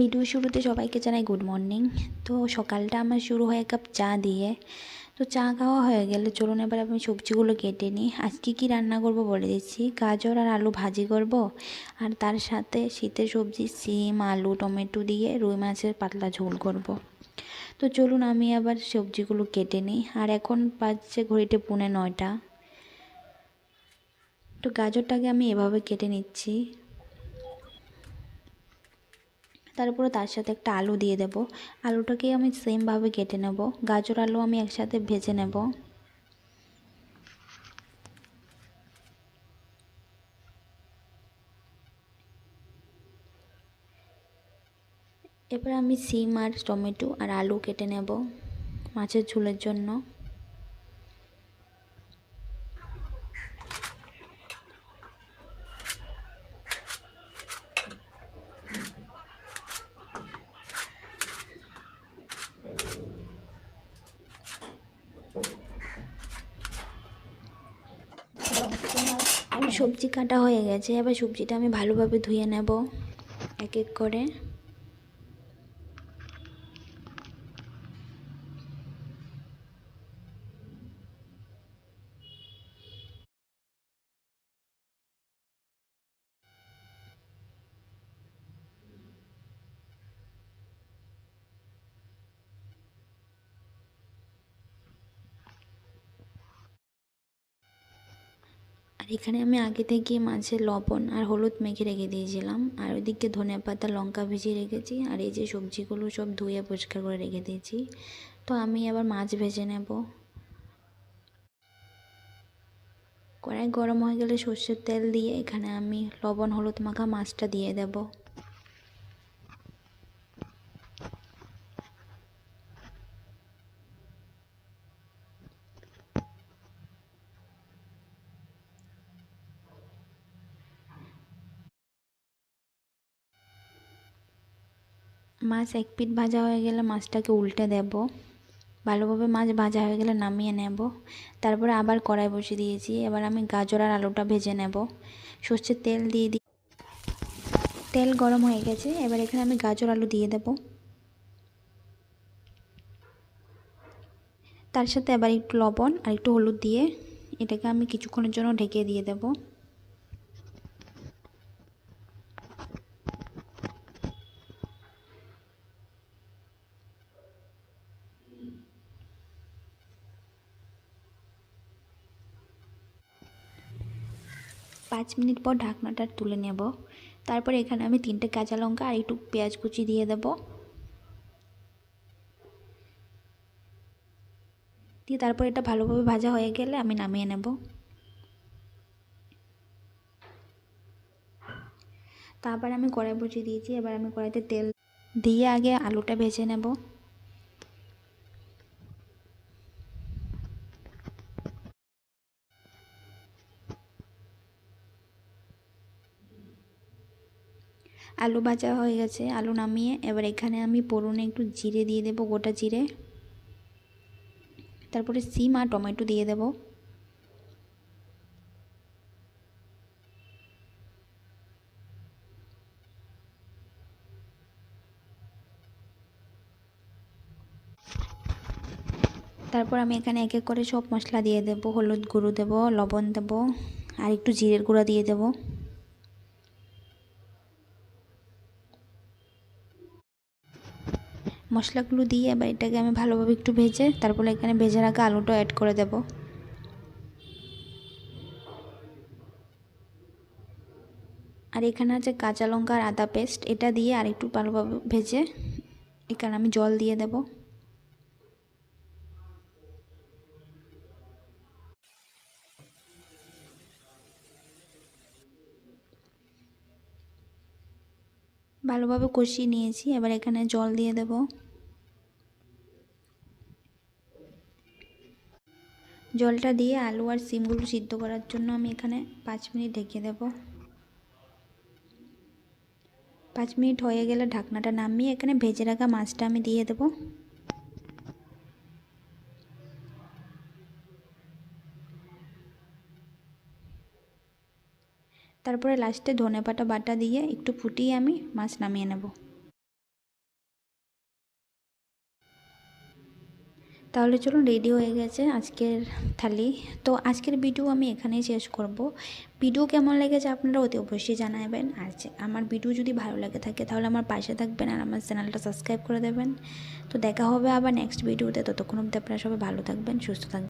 Video শুরুতে সবাইকে জানাই গুড মর্নিং তো সকালটা আমার শুরু হয় এক কাপ চা দিয়ে। তো চা খাওয়া হয়ে গেলে চলুন এবার আমি সবজিগুলো কেটে নিই। আজকে কি রান্না করব বলে দিচ্ছি। গাজর আর আলু ভাজি করব। আর তার সাথে শীতের সবজি সিম, আলু, টমেটো দিয়ে রুই মাছের পাতলা ঝোল করব। তো চলুন আমি আবার সবজিগুলো কেটে নিই। আর এখন বাজছে ঘড়িতে পুনে নয়টা। তো গাজরটাকে আমি এভাবে কেটে নিচ্ছি। তারপরে তার সাথে একটা আলু দিয়ে দেব। আলুটাকে আমি সেমভাবে কেটে নেব। গাজর আলু আমি একসাথে ভেজে নেব। এবার আমি সিম আর টমেটো আর আলু কেটে নেব মাছের ঝোলের জন্য। সবজি কাটা হয়ে গেছে এবার সবজিটা আমি ভালোভাবে ধুয়ে নেব এক এক করে। এখানে আমি আগে থেকে মাছের লবণ আর হলুদ মেখে রেখে দিয়েছিলাম। আর ওদিকে ধনে পাতা, লঙ্কা ভিজিয়ে রেখেছি। আর এই যে সবজিগুলো সব ধুয়ে পরিষ্কার করে রেখে দিয়েছি। তো আমি আবার মাছ ভেজে নেব। কড়াই গরম হয়ে গেলে সর্ষের তেল দিয়ে এখানে আমি লবণ, হলুদ মাখা মাছটা দিয়ে দেবো। মাছ এক পিট ভাজা হয়ে গেলে মাছটাকে উল্টে দেব। ভালোভাবে মাছ ভাজা হয়ে গেলে নামিয়ে নেব। তারপরে আবার কড়াই বসিয়ে দিয়েছি। এবার আমি গাজর আর আলুটা ভেজে নেব। সর্ষের তেল দিয়ে দিই তেল গরম হয়ে গেছে। এবার এখানে আমি গাজর, আলু দিয়ে দেব। তার সাথে আবার একটু লবণ আর একটু হলুদ দিয়ে এটাকে আমি কিছুক্ষণের জন্য ঢেকে দিয়ে দেবো। পাঁচ মিনিট পর ঢাকনাটা তুলে নেব। তারপর এখানে আমি তিনটে কাঁচা লঙ্কা আর একটু পেঁয়াজ কুচি দিয়ে দেব। দিয়ে তারপর এটা ভালোভাবে ভাজা হয়ে গেলে আমি নামিয়ে নেব। তারপর আমি কড়াই বসিয়ে দিয়েছি, এবার আমি কড়াইতে তেল দিয়ে আগে আলুটা ভেজে নেব। আলু ভাজা হয়ে গেছে, আলু নামিয়ে এবার এখানে আমি পড়ুনে একটু জিরে দিয়ে দেবো, গোটা জিরে। তারপরে সিম আর টমেটো দিয়ে দেব। তারপর আমি এখানে এক এক করে সব মশলা দিয়ে দেব, হলুদ গুঁড়ো দেব, লবণ দেব, আর একটু জিরের গুঁড়া দিয়ে দেবো। মশলাগুলো দিয়ে এবার এটাকে আমি ভালোভাবে একটু ভেজে তারপরে এখানে ভেজে রাখা আলুটা অ্যাড করে দেব। আর এখানে আছে কাঁচা লঙ্কা আর আদা পেস্ট এটা দিয়ে আর একটু ভালোভাবে ভেজে এখানে আমি জল দিয়ে দেব। ভালোভাবে কষিয়ে নিয়েছি। এবার এখানে জল দিয়ে দেব। জলটা দিয়ে আলু আর সিমগুলো সিদ্ধ করার জন্য আমি এখানে পাঁচ মিনিট ঢেকে দেব। পাঁচ মিনিট হয়ে গেলে ঢাকনাটা নামিয়ে এখানে ভেজে রাখা মাছটা আমি দিয়ে দেবো। তারপরে লাস্টে ধনে পাতা বাটা দিয়ে একটু ফুটিয়ে আমি মাছ নামিয়ে নেব। তাহলে চলুন রেডি হয়ে গেছে আজকের থালি। তো আজকের ভিডিও আমি এখানেই শেষ করব। ভিডিও কেমন লেগেছে আপনারা অতি অবশ্যই জানাবেন। আর আমার ভিডিও যদি ভালো লাগে থাকে তাহলে আমার পাশে থাকবেন আর আমার চ্যানেলটা সাবস্ক্রাইব করে দেবেন। তো দেখা হবে আবার নেক্সট ভিডিওতে। ততক্ষণ অবধি আপনারা সবাই ভালো থাকবেন, সুস্থ থাকবেন।